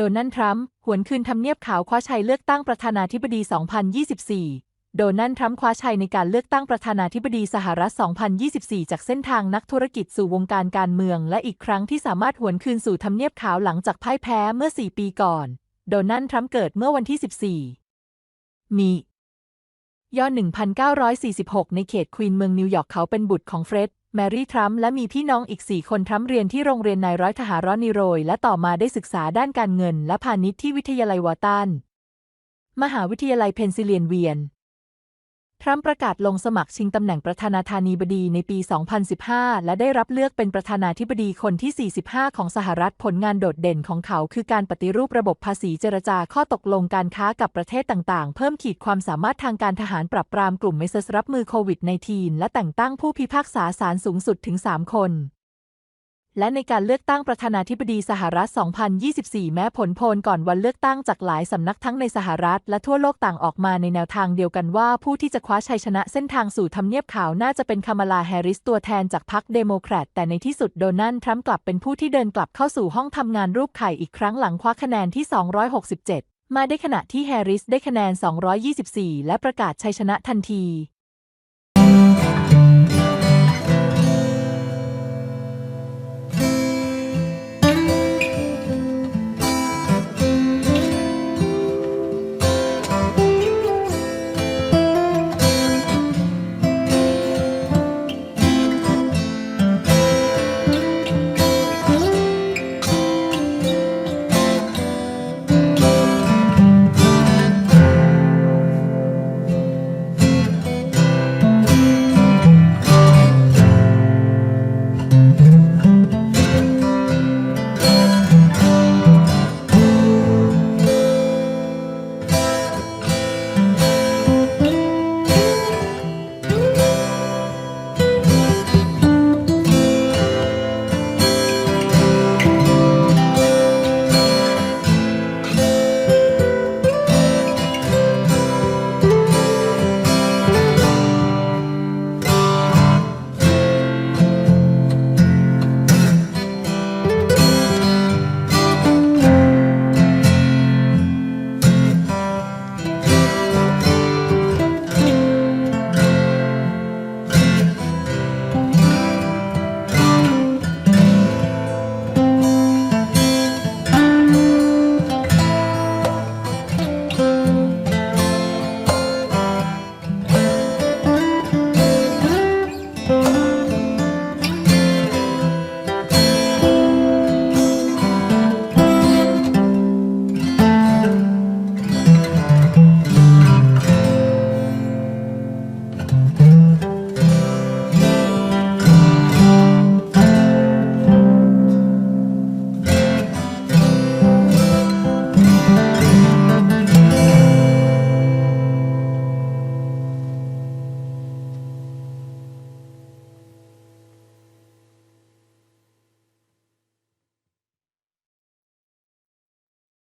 โดนัลด์ทรัมป์หวนคืนทำเนียบขาวคว้าชัยเลือกตั้งประธานาธิบดี 2024 โดนัลด์ทรัมป์คว้าชัยในการเลือกตั้งประธานาธิบดีสหรัฐ 2024 จากเส้นทางนักธุรกิจสู่วงการการเมือง และอีกครั้งที่สามารถหวนคืนสู่ทำเนียบขาวหลังจากพ่ายแพ้เมื่อ 4 ปีก่อน โดนัลด์ทรัมป์เกิดเมื่อวันที่ 14 มียอ1946 ในเขตควีนเมืองนิวยอร์กเขาเป็นบุตรของเฟร็ดแมรี่ทรัมป์และมีพี่น้องอีก 4 คนทรัมป์เรียนที่โรงเรียนนายร้อยทหารรอนิโรย และต่อมาได้ศึกษาด้านการเงินและพาณิชย์ที่วิทยาลัยวอตัน มหาวิทยาลัยเพนซิลเวียน ทรัมป์ประกาศลงสมัครชิงตำแหน่งประธานาธิบดีในปี 2015 และได้รับเลือกเป็นประธานาธิบดีคนที่ 45 ของสหรัฐผลงานโดดเด่นของเขาคือการปฏิรูประบบภาษีเจรจาข้อตกลงการค้ากับประเทศต่างๆ เพิ่มขีดความสามารถทางการทหารปรับปรามกลุ่มไมสรับมือโควิด -19 และแต่งตั้งผู้พิพากษาศาลสูงสุดถึง 3 คน และในการเลือกตั้งประธานาธิบดีสหรัฐ 2024 แม้ผลโพลก่อนวันเลือกตั้งจากหลายสำนักทั้งในสหรัฐ และทั่วโลกต่างออกมาในแนวทางเดียวกันว่า ผู้ที่จะคว้าชัยชนะเส้นทางสู่ทำเนียบขาวน่าจะเป็นคามาลาแฮร์ริสตัวแทนจากพรรคเดโมแครต แต่ในที่สุดโดนัลด์ทรัมป์กลับเป็นผู้ที่เดินกลับเข้าสู่ห้องทำงานรูปไข่อีกครั้งหลังคว้าคะแนนที่ 267 มาได้ขณะที่แฮร์ริสได้คะแนน 224 และประกาศชัยชนะทันที